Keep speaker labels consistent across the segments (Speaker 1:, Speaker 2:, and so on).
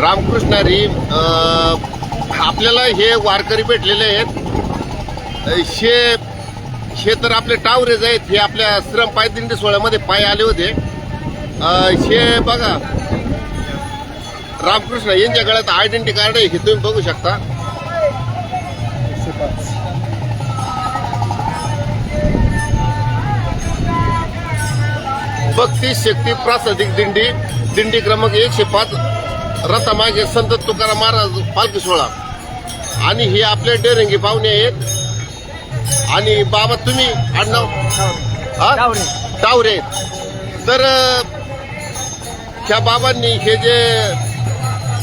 Speaker 1: रामकृष्ण हरी आपल्याला हे वारकरी भेटलेले आहेत. शे शे तर आपले टावरेज आहेत हे आपल्या श्रम पायदिंडी सोहळ्यामध्ये पाय आले होते. शे बघा. रामकृष्ण यांच्या गळ्यात आयडेंटिटी कार्ड आहे हे तुम्ही बघू शकता. भक्ती शक्ती प्रासादिक दिंडी. दिंडी क्रमांक एकशे पाच. रथामागे संत तुकाराम महाराज पालखी सोहळा. आणि हे आपले डेरंगी पाहुणे आहेत. आणि बाबा तुम्ही आडनाव?
Speaker 2: टावरे.
Speaker 1: तर ह्या बाबांनी हे जे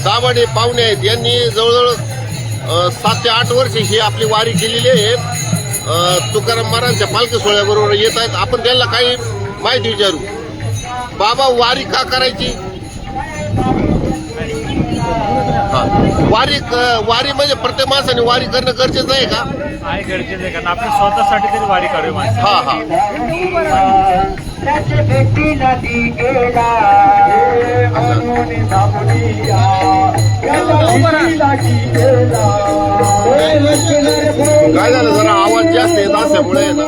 Speaker 1: दावाडे पाहुणे आहेत यांनी जवळजवळ सात ते आठ वर्ष ही आपली वारी केलेली आहे. तुकाराम महाराजांच्या पालखी सोहळ्याबरोबर येत आहेत. आपण त्यांना काही माहिती विचारू. बाबा वारी का करायची? हा. वारी वारी म्हणजे प्रत्येक माणसाने वारी करणं गरजेचं आहे का?
Speaker 2: आहे गरजेचं आहे कारण आपल्या स्वतःसाठी तरी वारी माणसं.
Speaker 1: हा हा. काय झालं जरा आवाज जास्त येत असल्यामुळे आहे ना.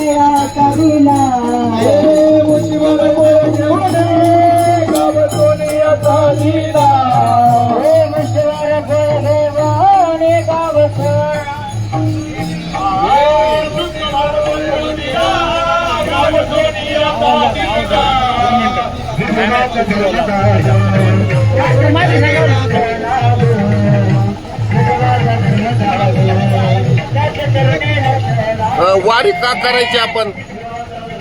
Speaker 1: वारी का करायची आपण?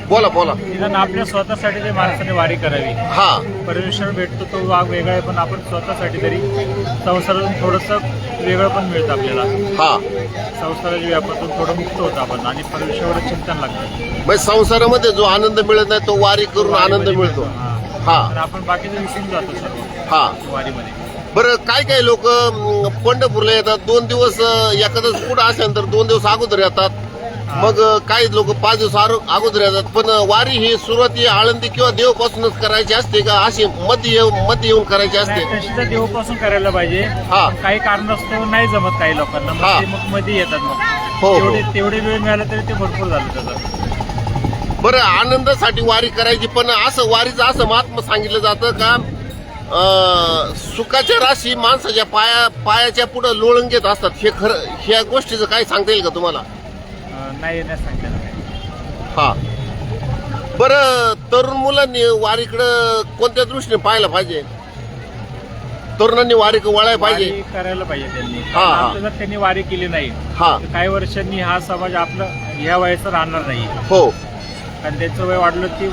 Speaker 1: बोला बोला.
Speaker 2: निदान आपल्या स्वतःसाठी तरी माणसाने वारी करावी.
Speaker 1: हा.
Speaker 2: परमेश्वर भेटतो तो वाघ वेगळा आहे पण आपण स्वतःसाठी तरी संसारातून थोडंसं वेगळं पण मिळतं आपल्याला.
Speaker 1: हा.
Speaker 2: संसाराच्या व्यापातून थोडं मुक्त होतं आपण आणि परमेश्वरावर चिंतन लागतं.
Speaker 1: म्हणजे संसारामध्ये जो आनंद मिळत नाही तो वारी करून आनंद मिळतो.
Speaker 2: हा.
Speaker 1: हा
Speaker 2: तर आपण बाकीचं विसरून जातो सर्व
Speaker 1: हा.
Speaker 2: वारीमध्ये.
Speaker 1: बरं काय काय लोक पंढरपूरला येतात? दोन दिवस अं, एखादं पुढं असेल तर दोन दिवस अगोदर येतात. मग अं, काही लोक पाच दिवस आरो- अगोदर येतात? पण अं, वारी ही सुरुवाती आळंदी किंवा देवपासूनच करायची असते का? अशी मध्ये येऊन मध्ये येऊन करायची असते
Speaker 2: नाही तशी तर देवापासून करायला पाहिजे.
Speaker 1: हा.
Speaker 2: पण काही कारणास्तव नाही जमत काही लोकांना. मग
Speaker 1: हा.
Speaker 2: ते मग मध्ये येतात मग.
Speaker 1: हो, हो.
Speaker 2: तेवढे तेवढे वेळ मिळाला तरी ते भरपूर झालं त्याचं.
Speaker 1: बरं आनंदासाठी वारी करायची पण असं वारीचं असं महात्मा सांगितलं जातं का सुखाच्या राशी माणसाच्या पाया पायाच्या पुढे लोळून घेत असतात. हे खरं ह्या गोष्टीचं काय सांगता येईल का तुम्हाला?
Speaker 2: नाही सांगता
Speaker 1: हा. बरं तरुण मुलांनी वारीकडं कोणत्या दृष्टीने पाहायला पाहिजे? तरुणांनी वारी वळायला पाहिजे?
Speaker 2: करायला पाहिजे त्यांनी. आता जर त्यांनी वारी केली नाही
Speaker 1: हा.
Speaker 2: काही वर्षांनी हा समाज आपलं ह्या वयाचा राहणार नाही.
Speaker 1: हो.
Speaker 2: कारण त्यांचं वय वाढलं की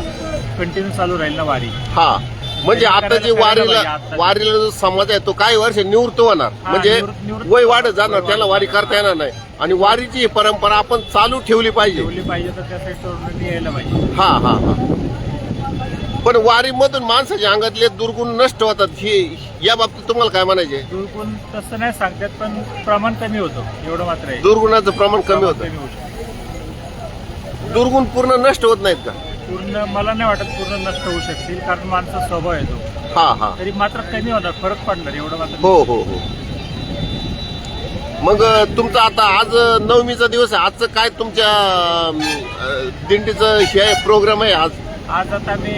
Speaker 2: कंटिन्यू चालू राहील ना वारी.
Speaker 1: हा. म्हणजे आता जे वारीला. वारीला जो समाज आहे तो काही वर्ष निवृत्त होणार. म्हणजे वय वाढत जाणार त्याला वारी करता येणार नाही. आणि वारीची ही परंपरा आपण चालू ठेवली पाहिजे.
Speaker 2: ठेवली पाहिजे तर यायला पाहिजे.
Speaker 1: हा हा हा. पण वारीमधून माणसाच्या अंगातले दुर्गुण नष्ट होतात हे या बाबतीत तुम्हाला काय म्हणायचे
Speaker 2: दुर्गुण तसं नाही सांगतात पण प्रमाण कमी होतं. एवढं मात्र
Speaker 1: दुर्गुणाचं प्रमाण कमी होतं. दुर्गुण पूर्ण नष्ट होत नाहीत का?
Speaker 2: पूर्ण मला नाही वाटत पूर्ण नष्ट होऊ शकतील कारण माणसा स्वभाव येतो
Speaker 1: हा हा.
Speaker 2: तरी मात्र कमी होणार फरक पडणार एवढं मात्र.
Speaker 1: हो हो हो. मग तुमचं आता आज नवमीचा दिवस आहे. आजचं काय तुमच्या अ, दिंडीचं हे प्रोग्राम आहे आज?
Speaker 2: आज आता मी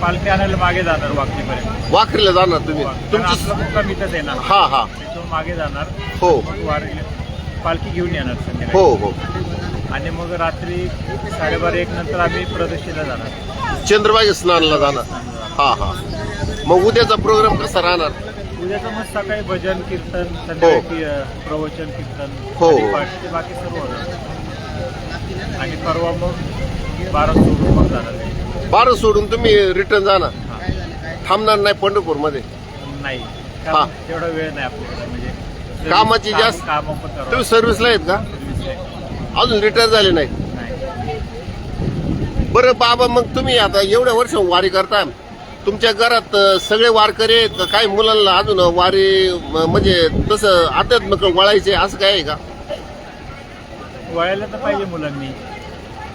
Speaker 2: पालखी आणायला मागे जाणार वाकलीपर्यंत
Speaker 1: वाखरीला जाणार तुम्ही?
Speaker 2: कारण
Speaker 1: तुमची
Speaker 2: आपला मुक्काम इथंच येणार.
Speaker 1: हा हा.
Speaker 2: तिथून मागे जाणार.
Speaker 1: हो.
Speaker 2: वारी पालखी घेऊन येणार
Speaker 1: हो हो.
Speaker 2: आणि मग रात्री साडेबारा एक नंतर आम्ही प्रदक्षिणा जाणार.
Speaker 1: चंद्रबागे स्नानला जाणार. हा हा. मग उद्याचा प्रोग्राम कसा राहणार?
Speaker 2: उद्याचं मग सकाळी भजन कीर्तन संध्याकाळी अ, प्रवचन कीर्तन
Speaker 1: हो, हो.
Speaker 2: ते बाकी सर्व आणि परवा मग बारा सोडून मग जाणार
Speaker 1: बारा सोडून तुम्ही रिटर्न जाणार?
Speaker 2: हा.
Speaker 1: थांबणार नाही पंढरपूरमध्ये
Speaker 2: नाही.
Speaker 1: हा.
Speaker 2: कारण तेवढा वेळ नाही आपल्याकडे. म्हणजे
Speaker 1: कामाची
Speaker 2: काम-
Speaker 1: जास्त-
Speaker 2: कामं पण करावं
Speaker 1: तुम्ही सर्व्हिसला आहेत का. अजून रिटायर झाले
Speaker 2: नाही.
Speaker 1: बरं बाबा मग तुम्ही आता एवढ्या वर्ष वारी करताय तुमच्या घरात अ, सगळे वारकरी आहेत का? काही मुलांना अजून वारी म- म्हणजे तसं अध्यात्मिक वळायचे असं काय आहे का?
Speaker 2: वळायला तर पाहिजे मुलांनी.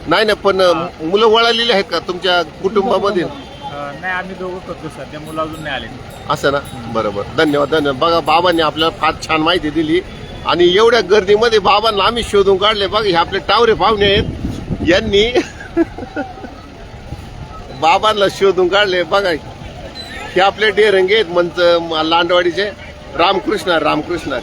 Speaker 1: नाही ना पण अं, मुलं वळालेली आहेत का तुमच्या कुटुंबामध्ये
Speaker 2: अं, नाही आम्ही दोघं करतो सध्या मुलं अजून नाही आले
Speaker 1: असं ना? बरोबर. धन्यवाद धन्यवाद. बघा बाबांनी आपल्याला फार छान माहिती दिली. आणि एवढ्या गर्दीमध्ये बाबांना आम्ही शोधून काढले बघा हे आपले टावरे पाहुणे आहेत. यांनी बाबांना शोधून काढले बघा. हे आपले डेरंगे आहेत मंच लांडवाडीचे. रामकृष्ण रामकृष्ण.